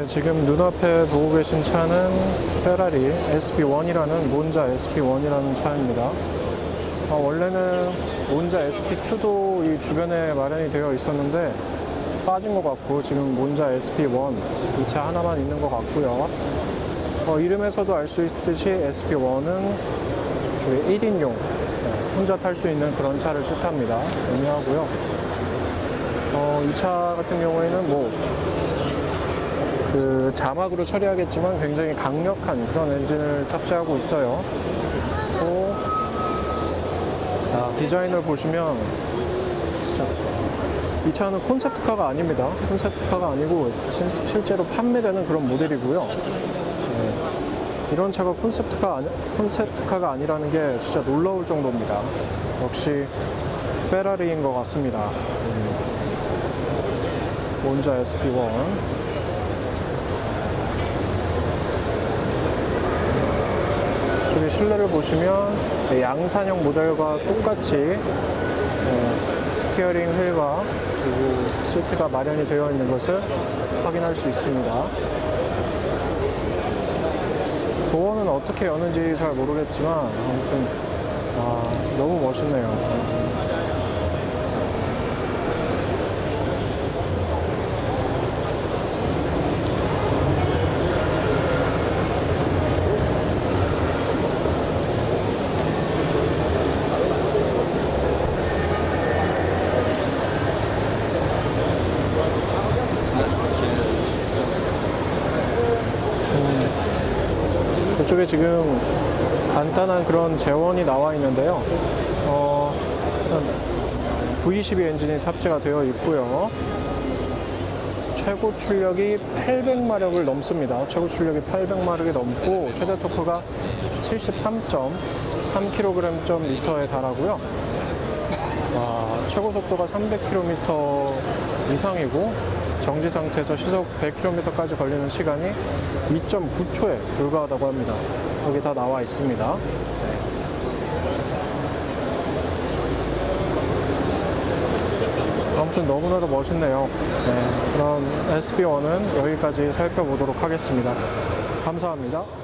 네, 지금 눈앞에 보고 계신 차는 페라리 SP1이라는 몬자 SP1이라는 차입니다. 어, 원래는 몬자 SP2도 이 주변에 마련이 되어 있었는데 빠진 것 같고 지금 몬자 SP1 이 차 하나만 있는 것 같고요. 어, 이름에서도 알 수 있듯이 SP1은 저희 1인용 혼자 탈 수 있는 그런 차를 뜻합니다. 의미하고요. 어, 이 차 같은 경우에는 뭐 그 자막으로 처리하겠지만 굉장히 강력한 그런 엔진을 탑재하고 있어요. 또 아, 디자인을 보시면 진짜 이 차는 콘셉트카가 아닙니다. 콘셉트카가 아니고 진- 실제로 판매되는 그런 모델이고요. 네. 이런 차가 콘셉트카 아니, 콘셉트카가 아니라는 게 진짜 놀라울 정도입니다. 역시 페라리인 것 같습니다. 음. 몬자 SP1. 저기 실내를 보시면 양산형 모델과 똑같이 어, 스티어링 휠과 그리고 시트가 마련이 되어 있는 것을 확인할 수 있습니다. 도어는 어떻게 여는지 잘 모르겠지만 아무튼 아, 너무 멋있네요. 저쪽에 지금 간단한 그런 재원이 나와 있는데요. 어, V12 엔진이 탑재가 되어 있고요. 최고 출력이 800마력을 넘습니다. 최고 출력이 800마력이 넘고 최대 토크가 73.3kg/m에 달하고요. 와, 최고 속도가 300km 이상이고 정지 상태에서 시속 100km까지 걸리는 시간이 2.9초에 불과하다고 합니다. 여기 다 나와 있습니다. 네. 아무튼 너무나도 멋있네요. 네, 그럼 SB1은 여기까지 살펴보도록 하겠습니다. 감사합니다.